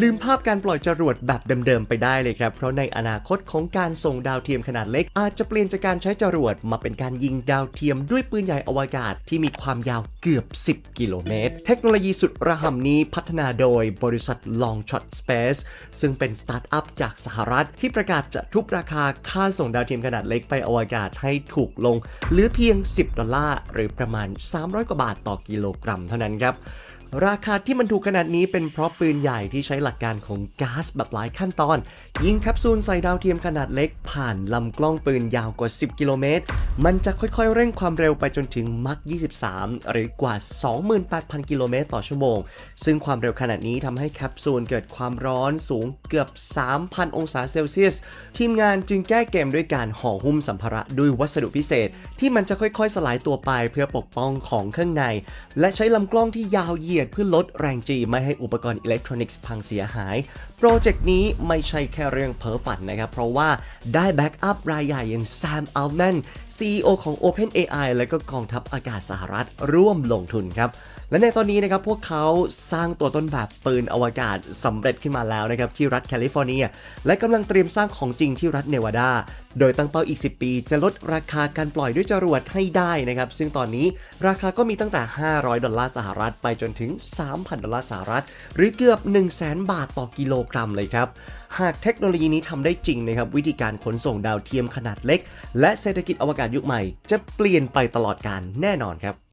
ลืมภาพการปล่อยจรวดแบบเดิมๆไปได้เลยครับ เพราะในอนาคตของการส่งดาวเทียมขนาดเล็ก อาจจะเปลี่ยนจากการใช้จรวดมาเป็นการยิงดาวเทียมด้วยปืนใหญ่อวกาศที่มีความยาวเกือบ 10 กิโลเมตร เทคโนโลยีสุดระห่ำนี้พัฒนาโดยบริษัท Longshot Space ซึ่งเป็นสตาร์ทอัพจากสหรัฐที่ประกาศจะทุบราคาค่าส่งดาวเทียมขนาดเล็กไปอวกาศให้ถูกลงเหลือเพียง 10 ดอลลาร์หรือประมาณ 300 กว่าบาทต่อกิโลกรัมเท่านั้นครับ ราคาที่มันถูกขนาดนี้เป็นเพราะปืนใหญ่ที่ใช้หลักการของก๊าซแบบหลายขั้นตอน ยิงแคปซูลใส่ดาวเทียมขนาดเล็ก ผ่านลำกล้องปืนยาวกว่า 10 กิโลเมตร มันจะค่อยๆ เร่งความเร็วไปจนถึงมัก23 หรือกว่า 28,000 กิโลเมตรต่อชั่วโมง ซึ่งความเร็วขนาดนี้ทำให้แคปซูลเกิดความร้อนสูงเกือบ 3,000 องศาเซลเซียส ทีมงานจึงแก้เกมด้วยการห่อหุ้มสัมภาระด้วยวัสดุพิเศษ ที่มันจะค่อยๆ สลายตัวไปเพื่อปกป้องของข้างใน และใช้ลำกล้องที่ยาวเหยียดเพื่อลดแรงจีไม่ให้อุปกรณ์อิเล็กทรอนิกส์พังเสียหาย โปรเจกต์นี้ไม่ใช่แค่เรื่องเพ้อฝันนะครับ เพราะว่าได้แบ็กอัพรายใหญ่อย่างแซมอัลแมน CEO ของ OpenAI และก็กองทัพอากาศสหรัฐร่วมลงทุนครับ และในตอนนี้นะครับพวกเขาสร้างตัวต้นแบบปืนอวกาศสำเร็จขึ้นมาแล้วนะครับที่รัฐแคลิฟอร์เนีย และกำลังเตรียมสร้างของจริงที่รัฐเนวาดา โดยตั้งเป้าอีก 10 ปี จะลดราคาการปล่อยด้วยจรวดให้ได้นะครับ ซึ่งตอนนี้ราคาก็มีตั้งแต่ 500 ดอลลาร์สหรัฐ ไปจนถึง 3,000 ดอลลาร์สหรัฐ หรือเกือบ 100,000 บาทต่อกิโลกรัมเลยครับหากเทคโนโลยีนี้ทำได้จริงนะครับวิธีการขนส่งดาวเทียมขนาดเล็ก และเศรษฐกิจอวกาศยุคใหม่ จะเปลี่ยนไปตลอดการแน่นอนครับ